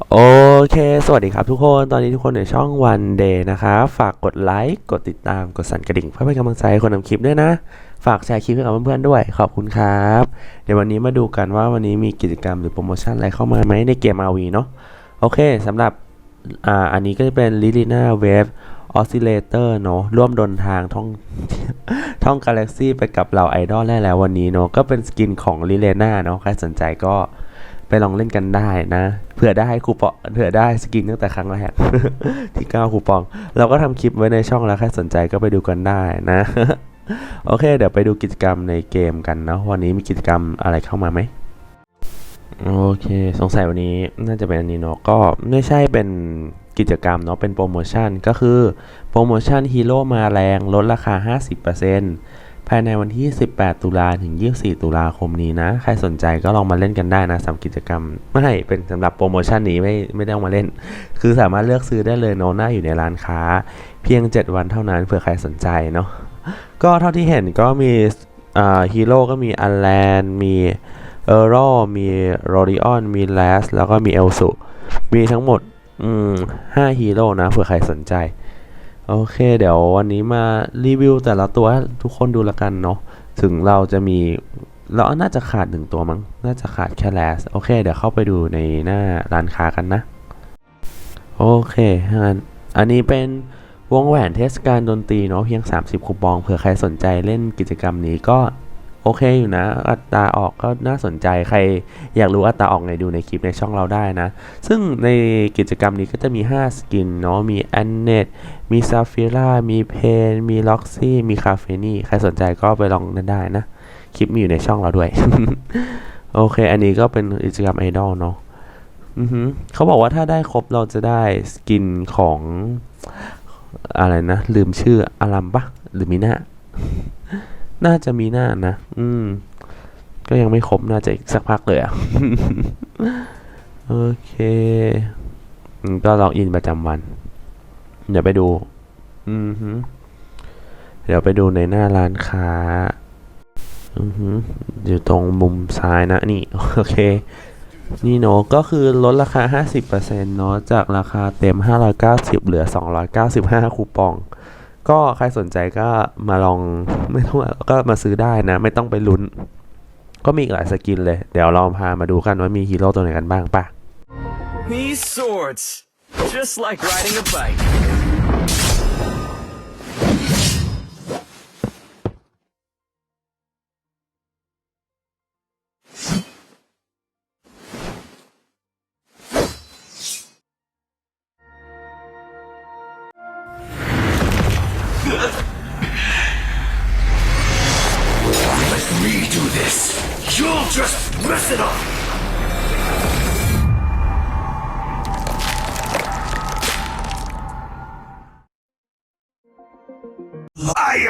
โอเค สวัสดีครับทุกคน ตอนนี้ทุกคนในช่อง One Day นะครับ ฝากกดไลค์ กดติดตาม กดสั่นกระดิ่ง เพื่อเป็นกำลังใจคนทำคลิปด้วยนะ ฝากแชร์คลิปให้กับเพื่อนๆด้วย ขอบคุณครับ เดี๋ยววันนี้มาดูกันว่าวันนี้มีกิจกรรมหรือโปรโมชั่นอะไรเข้ามาไหมในเกม RV เนาะ โอเคสำหรับอ่าอันนี้ก็จะเป็น l i l i n a Wave Oscillator เนาะร่วมเดินทางท่องท่องกาแล็กซี่ไปกับเราไอดอลได้แล้ววันนี้เนาะก็เป็นสกินของ l i l e n a เนาะใครสนใจก็ ไปลองเล่นกันได้นะ เผื่อได้คูปองเผื่อได้สกินตั้งแต่ครั้งแรกที่9คูปอง เราก็ทำคลิปไว้ในช่องแล้วใครสนใจก็ไปดูกันได้นะ โอเค เดี๋ยวไปดูกิจกรรมในเกมกันเนาะวันนี้มีกิจกรรมอะไรเข้ามาไหมโอเค สงสัยวันนี้น่าจะเป็นอันนี้เนาะก็ไม่ใช่เป็นกิจกรรมเนาะเป็นโปรโมชั่นก็คือโปรโมชั่นฮีโร่มาแรงลดราคา 50% ภายในวันที่ 18 ตุลาถึง 24 ตุลาคมนี้นะ ใครสนใจก็ลองมาเล่นกันได้นะสำหรับกิจกรรม ไม่เป็นสำหรับโปรโมชั่นนี้ไม่ไม่ต้องมาเล่น คือสามารถเลือกซื้อได้เลยเนหน้าอยู่ในร้านค้า เพียง 7 วันเท่านั้นเผื่อใครสนใจเนาะก็เท่าที่เห็นก็มีฮีโร่ก็มีอัลแลนมีเออร์มีโรดิออน มีแลสแล้วก็มีเอลสุมีทั้งหมดห้าฮีโร่นะเผื่อใครสนใจ โอเค เดี๋ยววันนี้มารีวิวแต่ละตัวให้ทุกคนดูละกันเนาะถึงเราจะมีเราน่าจะขาดหนึ่งตัวมั้ง น่าจะขาดแค่แลสโอเค เดี๋ยวเข้าไปดูในหน้าร้านค้ากันนะ โอเคงั้นอันนี้เป็นวงแหวนเทศกาลดนตรีเนาะเพียง 30 คูปองเผื่อใครสนใจเล่นกิจกรรมนี้ก็ โอเคอยู่นะ อัตราออกก็น่าสนใจใครอยากรู้อัตราออกไงดูในคลิปในช่องเราได้นะ ซึ่งในกิจกรรมนี้ก็จะมี 5 สกินเนาะมีแอนเนตมีซาฟิล่ามีเพนมีล็อกซี่มีคาเฟนี่ใครสนใจก็ไปลองนั่นได้นะ คลิปมีอยู่ในช่องเราด้วย โอเค อันนี้ก็เป็นกิจกรรมไอดอลเนาะเขาบอกว่าถ้าได้ครบเราจะได้สกินของอะไรนะ ลืมชื่ออารัมปะหรือมีหน้า น่าจะมีหน้านะ อืม ก็ยังไม่ครบน่าจะอีกสักพักเลยอะโอเคก็ล็อกอินประจำวัน เดี๋ยวไปดู อือหือเดี๋ยวไปดูในหน้าร้านค้า อือหืออยู่ตรงมุมซ้ายนะ นี่ โอเค นี่เนาะก็คือลดราคา 50%เนาะจากราคาเต็ม 590 เหลือ 295 คูปอง ก็ใครสนใจก็มาลองไม่ต้องก็มาซื้อได้นะ ไม่ต้องไปลุ้น ก็มีหลายสกินเลย เดี๋ยวเราพามาดูกันว่ามีฮีโร่ตัวไหนกันบ้างป่ะ These swords, just like riding a bike.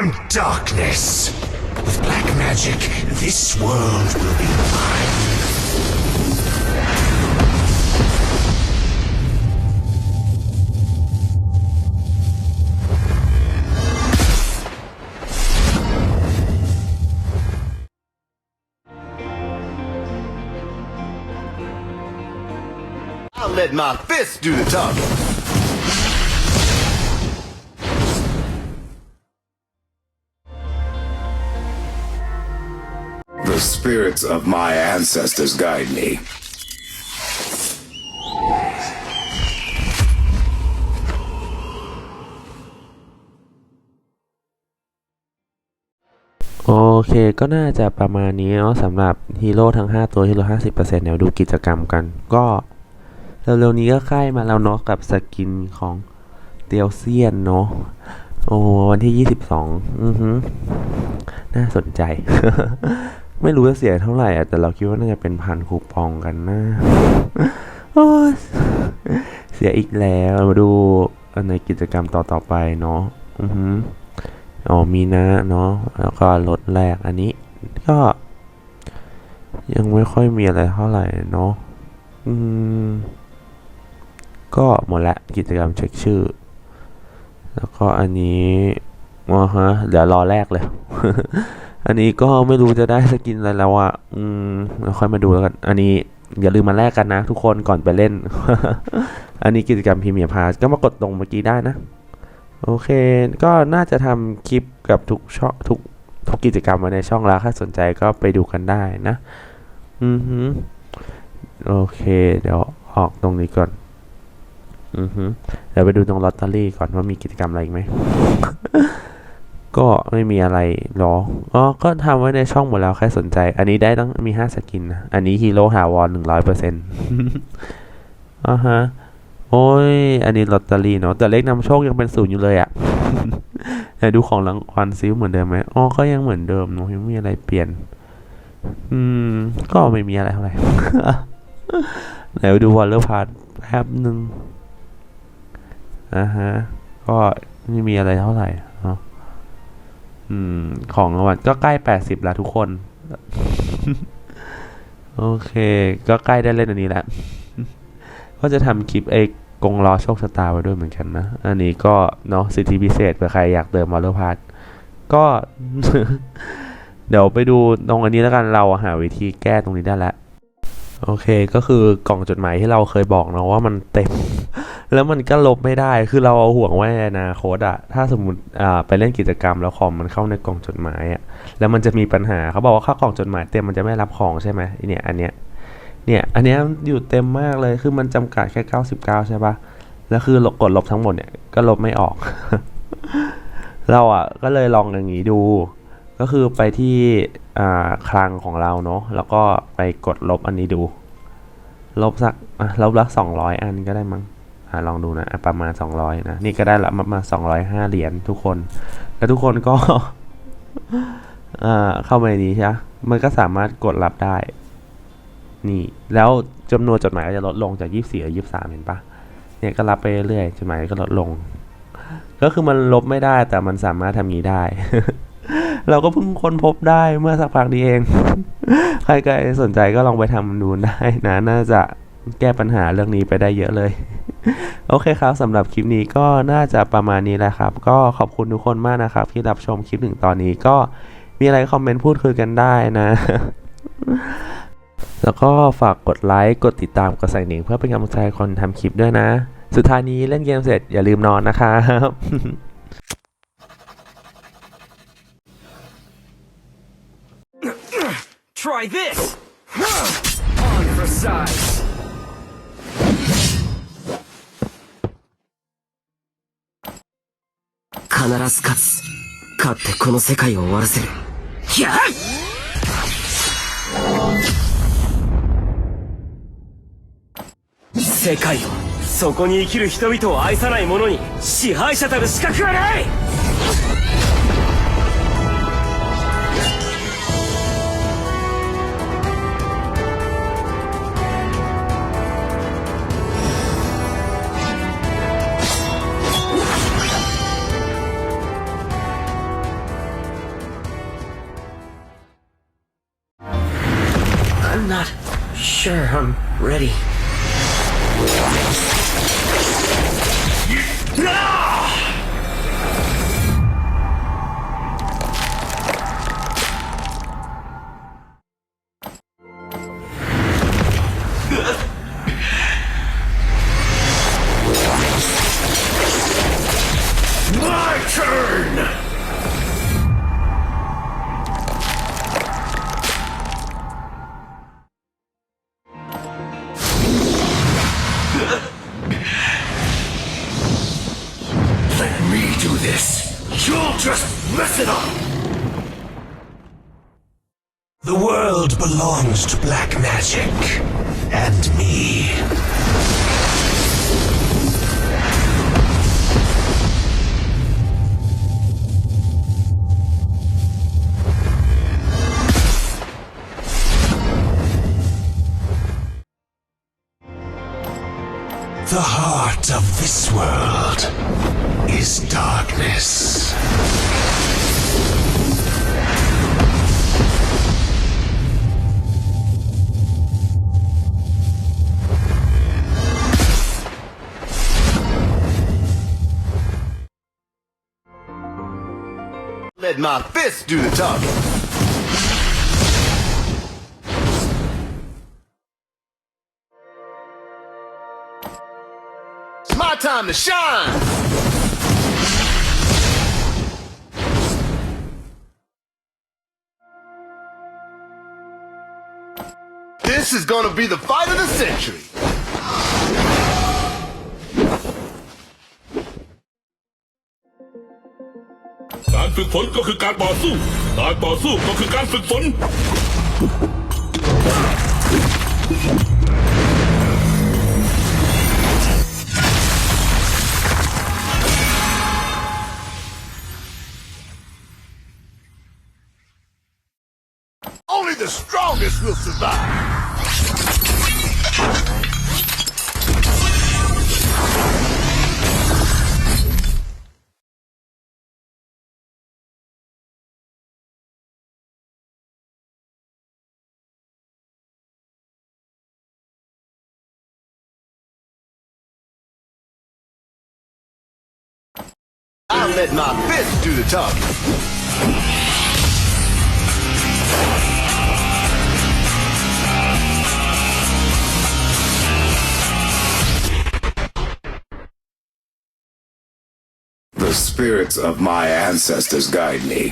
Am darkness. With black magic, this world will be mine. I'll let my fist do the talking. Spirits of my ancestors guide me. โอเคก็น่าจะประมาณนี้เนาะสำหรับฮีโร่ทั้ง 5 ตัวที่ลด50%เดี๋ยวดูกิจกรรมกัน ก็เร็วๆนี้ก็ใกล้มาแล้วเนาะกับสกินของเตียวเซียนเนาะโอ้วันที่ 22 อือฮึน่าสนใจ ไม่รู้จะเสียเท่าไหร่อะแต่เราคิดว่าน่าจะเป็นพันคูปองกันนะโอ้เสียอีกแล้วมาดูในกิจกรรมต่อๆไปเนาะอืออ๋อมีนะเนาะแล้วก็รถแรกอันนี้ ก็ ยังไม่ค่อยมีอะไรเท่าไหร่เนาะอืมก็หมดละกิจกรรมเช็คชื่อ แล้วก็อันนี้อ๋อฮะเดี๋ยวรอแรกเลย อันนี้ก็ไม่รู้จะได้สกินอะไรแล้วอะ อืมเราค่อยมาดูแล้วกัน อันนี้อย่าลืมมาแลกกันนะ ทุกคนก่อนไปเล่น อันนี้กิจกรรมพรีเมียร์พาสก็มากดตรงเมื่อกี้ได้นะ โอเค ก็น่าจะทำคลิปกับทุกช่องทุกทุกกิจกรรมไว้ในช่องแล้วถ้าสนใจก็ไปดูกันได้นะ อือฮึโอเค เดี๋ยวออกตรงนี้ก่อน อือฮึเดี๋ยวไปดูตรงลอตเตอรี่ก่อนว่ามีกิจกรรมอะไรอีกไหม ก็ไม่มีอะไรหรออ๋อก็ทำไว้ในช่องหมดแล้ว ใครสนใจ อันนี้ได้ต้องมีห้าสกินนะ อันนี้ฮีโร่หาวอนหนึ่งร้อยเปอร์เซ็นต์อ่าฮะ โอ้ย อันนี้ลอตเตอรี่เนาะ แต่เลขนำโชคยังเป็นศูนย์อยู่เลยอะไหนดูของรางวัลซิเหมือนเดิมไหมอ๋อ ก็ยังเหมือนเดิมเนาะยังไม่มีอะไรเปลี่ยน อืม ก็ไม่มีอะไรเท่าไหร่ไหนไปดูวอลเลอร์พาร์ทแป๊บหนึ่งอ่าฮะ ก็ไม่มีอะไรเท่าไหร่ อืม ของรางวัลก็ใกล้แปดสิบแล้วทุกคน โอเค ก็ใกล้ได้เล่นอันนี้แล้วก็จะทำคลิปไอ้กงล้อโชคชะตาไว้ด้วยเหมือนกันนะ อันนี้ก็เนาะสิทธิพิเศษเผื่อใครอยากเติมมอลเลอร์พาร์ทก็ เดี๋ยวไปดูตรงอันนี้แล้วกันเราหาวิธีแก้ตรงนี้ได้แล้วโอเคก็คือกล่องจดหมายที่เราเคยบอกเนาะว่ามันเต็ม แล้วมันก็ลบไม่ได้ คือเราเอาห่วงไว้ในอนาคตอะถ้าสมมติอ่าไปเล่นกิจกรรมแล้วคอมมันเข้าในกล่องจดหมายอะแล้วมันจะมีปัญหาเขาบอกว่าเข้ากล่องจดหมายเต็มมันจะไม่รับของใช่ไหมเนี่ยอันเนี้ย เนี่ยอันเนี้ยอยู่เต็มมากเลย คือมันจำกัดแค่ 99 ใช่ปะแล้วคือกดลบทั้งหมดเนี่ยก็ลบไม่ออก เราอะก็เลยลองอย่างนี้ดู ก็คือไปที่คลังของเราเนาะ แล้วก็ไปกดลบอันนี้ดู ลบสักอะลบละ200อันก็ได้มั้ง อลองดูนะประมาณ 200 นะ นี่ก็ได้ละประมาณ205 เหรียญทุกคน แล้วทุกคนก็เข้ามาในนี้ใช่ปะมันก็สามารถกดรับได้ นี่ แล้วจำนวนจดหมายก็จะลดลงจาก 24เหลือ23 เห็นปะเนี่ยก็รับไปเรื่อยจดหมายก็ลดลง ก็คือมันลบไม่ได้แต่มันสามารถทำงี้ได้ เราก็เพิ่งค้นพบได้เมื่อสักพักนี้เอง ใครๆสนใจก็ลองไปทำดูได้นะ น่าจะแก้ปัญหาเรื่องนี้ไปได้เยอะเลย โอเคครับสำหรับคลิปนี้ก็น่าจะประมาณนี้แหละครับ ก็ขอบคุณทุกคนมากนะครับ ที่รับชมคลิปถึงตอนนี้ก็มีอะไรคอมเมนต์พูดคุยกันได้นะ แล้วก็ฝากกดไลค์กดติดตามกดสั่นกระดิ่งเพื่อเป็นกำลังใจคนทำคลิปด้วยนะ สุดท้ายนี้เล่นเกมเสร็จอย่าลืมนอนนะครับ Try this! On for size! 必ず勝つ。勝ってこの世界を終わらせる。やっ世界はそこに生きる人々を愛さない者に支配者たる資格はない sure I'm ready. Let me do this. You'll just mess it up. The world belongs to black magic and me. The heart of this world is darkness. Let my fist do the talking. It's my time to shine. This is gonna be the fight of the century! การฝึกฝนก็คือการต่อสู้ การต่อสู้ก็คือการฝึกฝน Let my fist do the talking. The spirits of my ancestors guide me.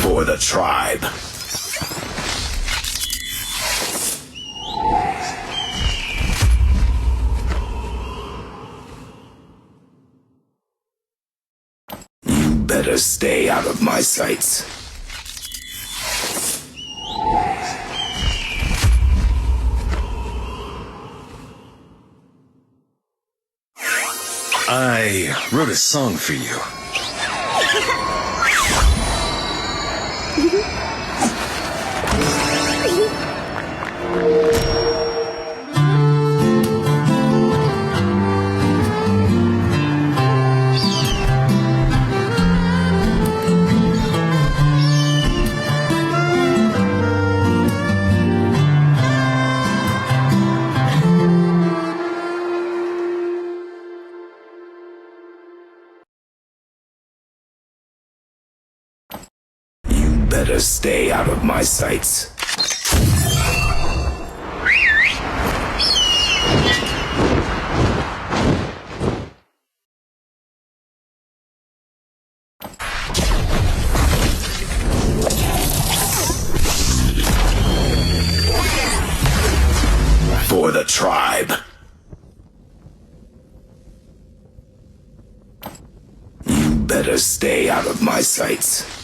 For the tribe. You better stay out of my sights. I wrote a song for you. Better stay out of my sights. For the tribe. You better stay out of my sights.